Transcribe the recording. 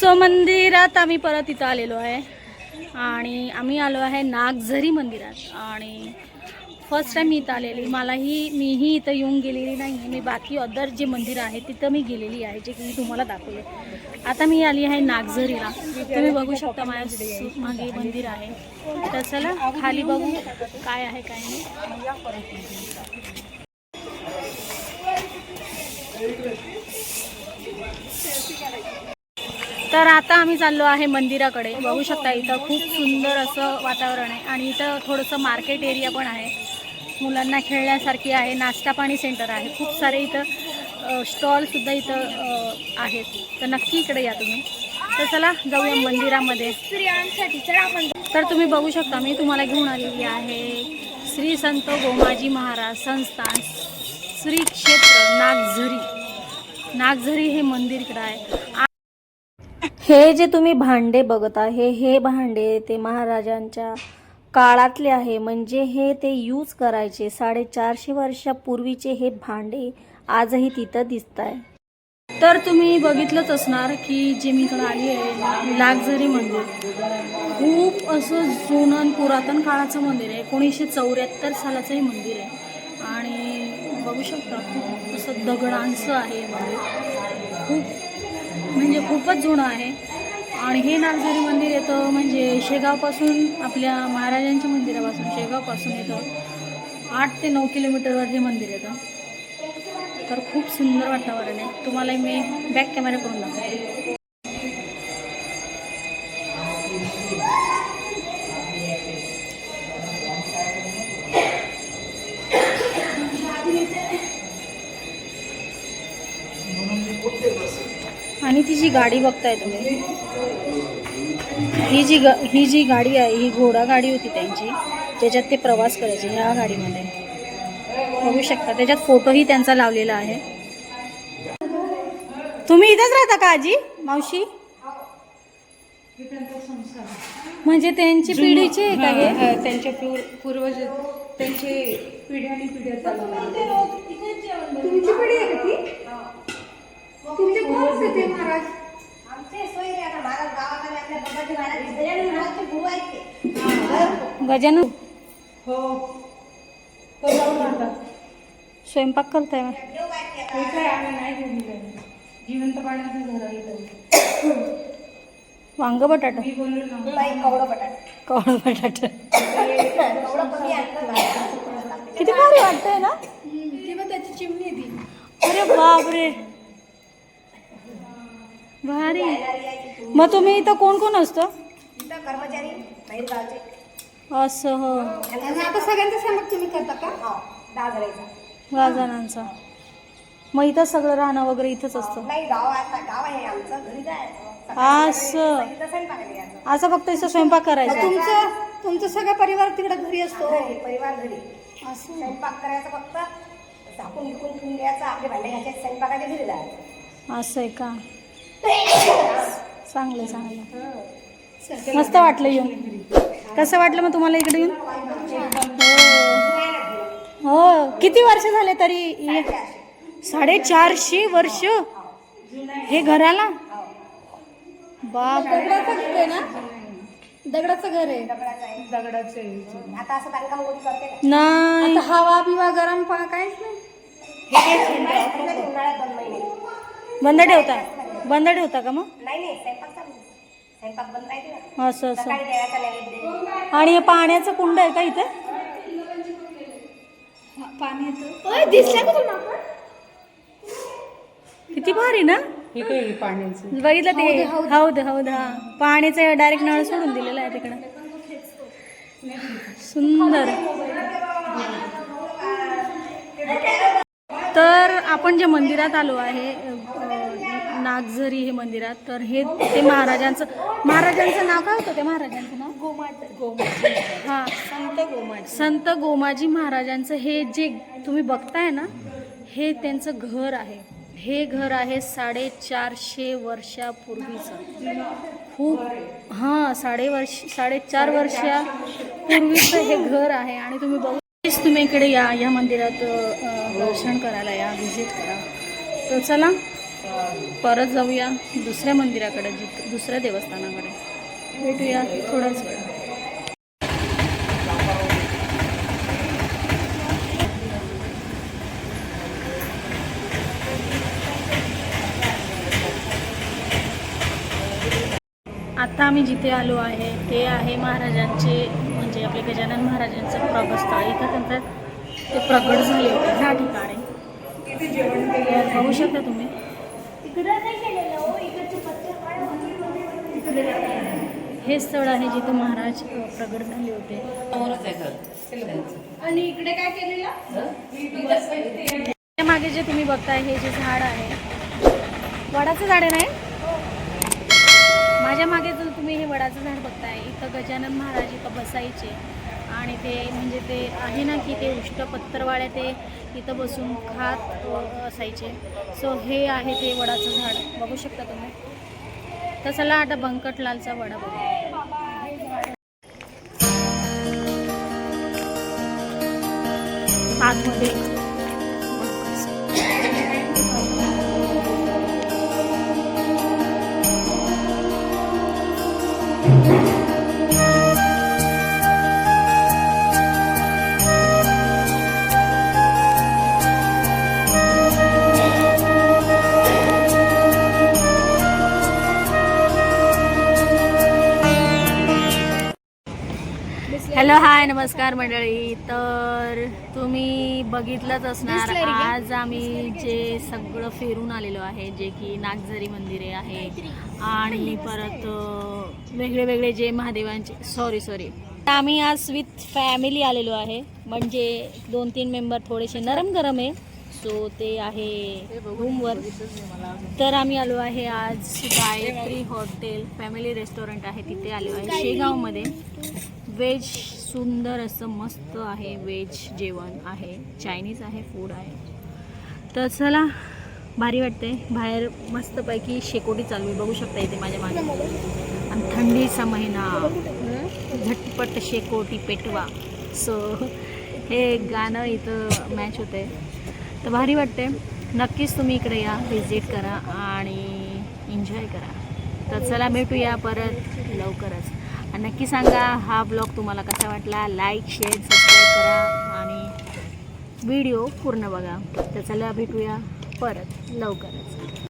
So मंदिरात आम्ही परत इथं आलेलो आहे. आणि आम्ही आलो आहे नागझरी मंदिरात. आणि फर्स्ट टाईम मी इथं आलेली. मलाही मीही इथं येऊन गेलेली नाही मी बाकी अदर जे मंदिर आहे तिथं मी गेलेली आहे जे की मी तुम्हाला दाखवले. आता मी आली आहे नागझरीला. तुम्ही बघू शकता माझ्या मागे मंदिर आहे. तर चला खाली बघू काय आहे काय नाही. तर आता आम्ही चाललो आहे मंदिराकडे. बघू शकता इथं खूप सुंदर असं वातावरण आहे आणि इथं थोडंसं मार्केट एरिया पण आहे. मुलांना खेळण्यासारखी आहे नाश्ता पाणी सेंटर आहे. खूप सारे इथं स्टॉलसुद्धा इथं आहेत. तर नक्की इकडे या तुम्ही. तर चला जाऊया मंदिरामध्ये. तर तर तुम्ही बघू शकता मी तुम्हाला घेऊन आलेली आहे श्री संत गोमाजी महाराज संस्थान श्री क्षेत्र नागझरी. नागझरी हे मंदिर इकडं आहे. हे जे तुम्ही भांडे बघत आहे हे भांडे ते महाराजांच्या काळातले आहे म्हणजे हे ते यूज करायचे साडेचारशे वर्षापूर्वीचे हे भांडे आजही तिथं दिसत आहे तर तुम्ही बघितलंच असणार की जे मी इकडं आली आहे लागझरी मंदिर. खूप असं जुनं पुरातन काळाचं मंदिर आहे. एकोणीसशे चौऱ्याहत्तर सालाचं हे मंदिर आहे. आणि बघू शकता खूप असं दगडांचं आहे मंदिर. खूप म्हणजे खूपच जुनं आहे. आणि हे नागझरी मंदिर येतं म्हणजे शेगावपासून आपल्या महाराजांच्या मंदिरापासून शेगावपासून येतं. आठ ते नऊ किलोमीटरवर हे मंदिर येतं. तर खूप सुंदर वातावरण आहे. तुम्हाला मी बॅक कॅमेरा करून दाखवते. आणि ती जी गाडी बघताय तुम्ही ही जी ग ही जी गाडी आहे ही घोडा गाडी होती त्यांची ज्याच्यात ते प्रवास करायचे ह्या गाडीमध्ये. बघू शकता त्याच्यात फोटोही त्यांचा लावलेला आहे. तुम्ही इथंच राहता का आजी मावशी? म्हणजे त्यांची पिढीचे आहे का हे हा, त्यांच्या पूर- पूर्वज त्यांचे पिढ्याने पिढ्या चालू ते गजानन हो स्वयंपाक करताय मग? देव आहेत ते काय आम्ही नाही घेऊन गेलो. जिवंत पाण्याचं घर आहे इथं. वांग बटाटा? मी बोललो ना. आता. बाई कवडं बटाट. कवळ बटाटा. कवडं कमी. किती भारी वाटतंय ना? ती मग त्याची चिमणी आहे ती. अरे बापरे. भारी. मग तुम्ही इथं कोण कोण असतो? इथं कर्मचारी बाहेर गावचे. असं हो. आणि आता सगळ्यांचा स्वयंपाक तुम्ही करता का? हो. दहा जणांचा दहा जणांचा मग इथं सगळं राहणं वगैरे इथंच असतं. नाही गाव आहे गाव आहे आमचं घरी जायचं असं. इथं स्वयंपाक यायचं. असं फक्त इथं स्वयंपाक करायचा तुमचं तुमचं सगळा परिवार तिकडे घरी असतो? घरी परिवार घरी. असं. स्वयंपाक करायचं फक्त. झाकून विकून ठेवून द्यायचं. आपले भांडे घ्यायचे स्वयंपाकाच्या घरी जायचं. असं आहे का? चांगलं चांगलं मस्त वाटलं येऊन. कसं वाटलं मग तुम्हाला इकडे येऊन? हो. हो. किती वर्ष झाले तरी ये- साडेचारशे वर्ष? हे घराला? बाप दगडाचं घर आहे ना? दगडाचं घर आहे. दगडाचं आहे. आता असं बांधकाम कोणी करते का? नाही. आता हवा बिवा गरम पा काहीच नाही. बंद ठेवता? बंद ठेवता का मग? नाही नाही. स्वयंपाक चालू आहे. स्वयंपाक बंद राहते ना असं असं. सकाळी देवाचा नैवेद्य आणि हे पाण्याचं कुंड आहे का इथे? पाणी येतं. दिसलं का तुला किती भारी ना? हे काय आहे पाण्याचं. बघितलं ते. हौद हौद हा. पाण्याचं डायरेक्ट नळ सोडून दिलेलं आहे तिकडं. सुंदर. तर आपण जे मंदिरात आलो आहे अ, नागझरी हे मंदिरात. तर हे ते महाराजांचं महाराजांचं नाव काय होतं ते महाराजांचं नाव? गोमाजी हां. संत गोमाजी. संत गोमाजी महाराजांचं हे जे तुम्ही बघताय ना हे त्यांचं घर आहे. हे घर आहे साडेचारशे वर्षापूर्वीचं. खूप हां साडे वर्ष साडेचार वर्षापूर्वीचं हे घर आहे. आणि तुम्ही बघू तुम्ही इकडे या या मंदिरात दर्शन करायला या व्हिजिट करा. तर चला परत जाऊया दुसऱ्या मंदिराकडे जिथं दुसऱ्या देवस्थानाकडे. भेटूया थोडाच वेळ. आता आम्ही जिथे आलो आहे ते आहे महाराजांचे म्हणजे आपले गजानन महाराजांचं प्रभस्थळ इथं त्यांचं ते प्रगट झाले होते. ह्या ठिकाणी. बघू शकता तुम्ही. हे स्थळ आहे जिथं महाराज प्रगट झाले होते. आणि इकडे काय केलेलं? त्या मागे जे तुम्ही बघताय हे जे झाड आहे वडाचं झाड आहे नाही माझ्या मागे जर तुम्ही हे वडाचं झाड बघताय इथं गजानन महाराज इथं बसायचे. आणि ते म्हणजे ते आहे ना की ते उष्टपत्तरवाळ्या ते इथं बसून खात असायचे. सो हे आहे ते वडाचं झाड. बघू शकता तुम्ही? तर चला आता बंकटलालचा वडा बघू आतमध्ये हॅलो हाय नमस्कार मंडळी. तर तुम्ही बघितलंच असणार आज आम्ही जे सगळं फिरून आलेलो आहे जे की नागझरी मंदिरे आहे आणि परत वेगळे वेगळे जे महादेवांचे सॉरी सॉरी आम्ही आज विथ फॅमिली आलेलो आहे. म्हणजे दोन तीन मेंबर थोडेसे नरम गरम आहे. सो ते आहे रूमवर तर आम्ही आलो आहे आज गायत्री हॉटेल फॅमिली रेस्टॉरंट आहे तिथे आलो आहे शेगावमध्ये. व्हेज सुंदर असं मस्त आहे व्हेज जेवण आहे चायनीज आहे फूड आहे. तर चला भारी वाटते बाहेर मस्तपैकी शेकोटी चालू आहे. बघू शकता इथे माझ्या मागे. आणि थंडीचा महिना. झटपट शेकोटी पेटवा. सो हे गाणं इथं मॅच होते तर भारी वाटते नक्कीच तुम्ही इकडे या व्हिजिट करा आणि एन्जॉय करा. तर चला भेटूया परत लवकरच. नक्की सांगा हा ब्लॉग तुम्हाला कसा वाटला? लाईक शेअर सबस्क्राईब करा आणि व्हिडिओ पूर्ण बघा. तर चला भेटूया परत लवकरच.